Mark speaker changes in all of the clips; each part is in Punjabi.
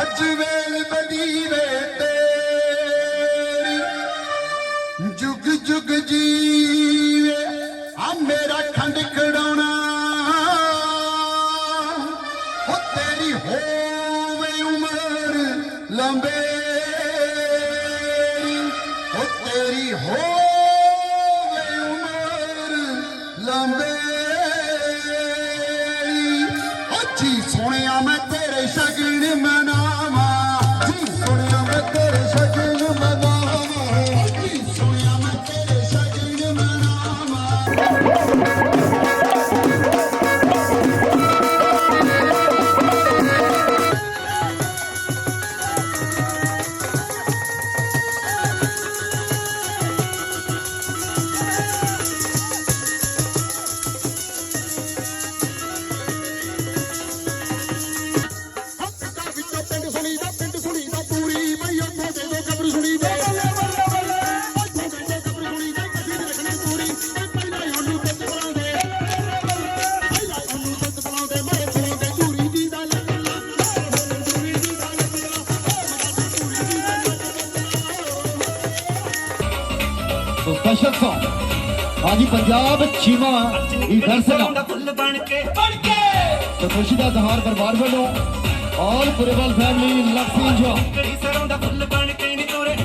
Speaker 1: ਅੱਜ ਵੇਲ ਬਦੀਵੇ ਤੇਰੀ। ਜੁਗ ਜੁਗ ਜੀਵੇ, ਆ ਮੇਰਾ ਖੰਡ ਖੜਾਉਣਾ ਹੋ ਤੇਰੀ ਹੋਵੇ ਉਮਰ ਲੰਬੇ ਹੋ ਤੇਰੀ ਹੋਵੇ ਉਮਰ ਲੰਬੇ ਅੱਛੀ ਸੋਹਣਿਆ ਮੈਂ ਤੇਰੇ ਸ਼ਗਨ ਮਨਾਵਾਂ ਜੀ ਸੋਹਣਿਆ ਮੈਂ ਤੇਰੇ ਸ਼ਗਨ
Speaker 2: ਸੁਣੀ
Speaker 3: ਪੰਜਾਬ ਚੀਮਾ ਇਹ
Speaker 4: ਦਰਸਨਾ ਫੁੱਲ ਬਣ ਕੇ ਬਣ ਕੇ
Speaker 3: ਤਾਂ ਖੁਸ਼ੀ ਦਾ ਦਹਾਰ ਪਰਿਵਾਰ ਵੱਲੋਂ ਆਲ ਪੁਰੇਵਾਲ ਫੈਮਿਲੀ ਲੱਖਾਂ ਇੰਜੋਏ
Speaker 4: ਕੜੀ ਫੁੱਲ ਬਣ ਕੇ ਨੀ ਤੋਰੇ।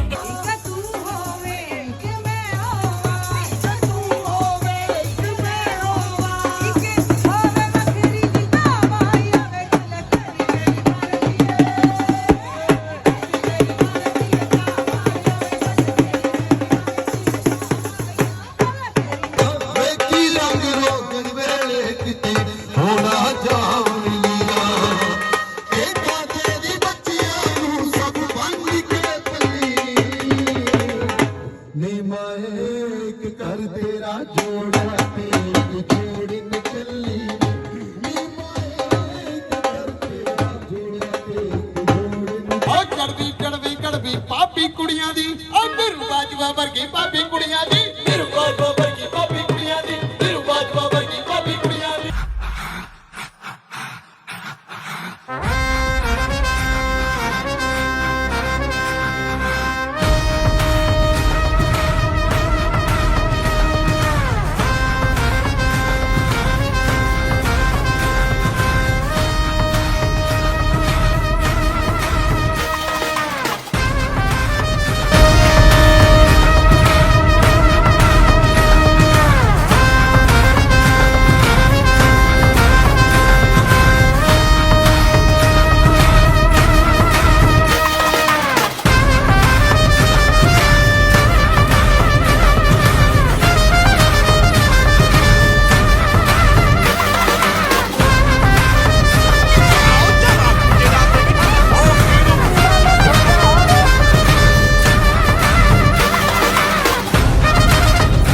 Speaker 1: ਨੀ ਮਾਏ ਇੱਕ ਕਰ ਤੇਰਾ ਜੋੜਾ ਤੇ ਇੱਕ ਜੋੜੀ ਚੱਲੀ ਨੀ ਮਾਏ ਇੱਕ ਕਰ ਤੇਰਾ ਜੋੜਾ ਤੇ ਇੱਕ ਜੋੜੀ ਨ
Speaker 2: ਕੜਵੀ ਕੜਵੀ ਕੜਵੀ ਪਾਪੀ ਕੁੜੀਆਂ ਦੀ, ਓ ਗੁਰੂ ਬਾਜਵਾ ਵਰਗੀ ਪਾਪੀ